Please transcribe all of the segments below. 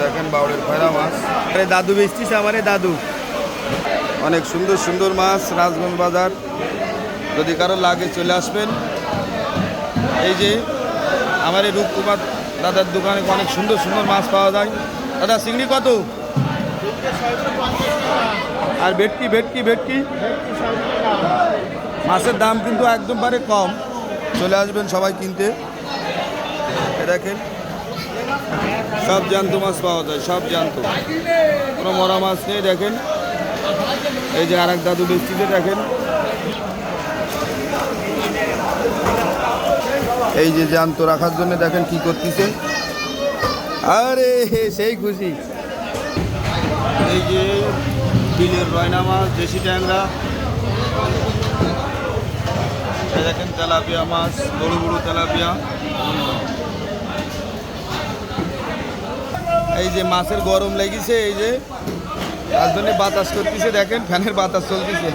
দেখেন বাউড়ের খয়রা মাছ। আরে দাদু বেচতিস আমারে, দাদু। অনেক সুন্দর সুন্দর মাছ, রাজগঞ্জ বাজার। যদি কারও লাগে চলে আসবেন। এই যে আমার এই রূপকুমার দাদার দোকানে অনেক সুন্দর সুন্দর মাছ পাওয়া যায়। দাদা, চিংড়ি কত? আর ভেটকি ভেটকি ভেটকি? মাছের দাম কিন্তু একদম বারে কম। চলে আসবেন সবাই কিনতে। দেখেন। সব জ্যান্ত মাছ পাওয়া যায়, সব জ্যান্ত কোনো মরা মাছ নেই, দেখেন। এই যে আর এক দাদু বেচতিতে দেখেন। এই যে জ্যান্ত রাখার জন্য দেখেন কি করতেছে। আরে হে সেই খুশি। এই যে বিলের রয়না মাছ, দেশি ট্যাংরা। দেখেন তেলাপিয়া মাছ, বড় বড় তেলাপিয়া। এই যে মাছের গরম লেগেছে, এই যে জন্য বাতাস করতেছে, দেখেন ফ্যানের বাতাস চলতেছে।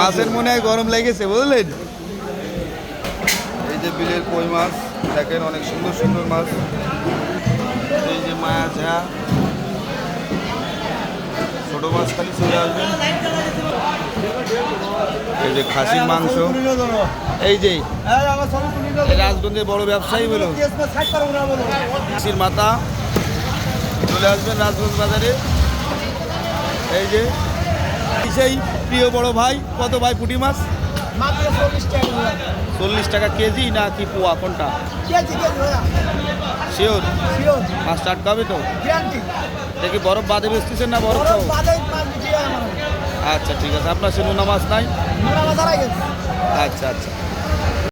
মাছের মনে হয় গরম লেগেছে, বুঝলেন? এই যে বিলের কই মাছ, দেখেন অনেক সুন্দর সুন্দর মাছ। এই যে মায়া ঝা। ছোট মাছ খালি চলে আসবেন এই যে খাসির মাংস। এই যে রাজগঞ্জের বড় ব্যবসায়ী বলো খাসির মাথা। চলে আসবেন রাজগঞ্জ বাজারে এই যে সেই প্রিয় বড় ভাই কত ভাই পুঁটি মাছ? চল্লিশ টাকা। কেজি না কি পোয়া কোনটা? শিওর মাছ মাছ টাটকাবে তো? দেখি বরফ বাদে বেচতেছেন না বরফ আচ্ছা ঠিক আছে। আপনার সে নোনা মাছ নাই? আচ্ছা আচ্ছা।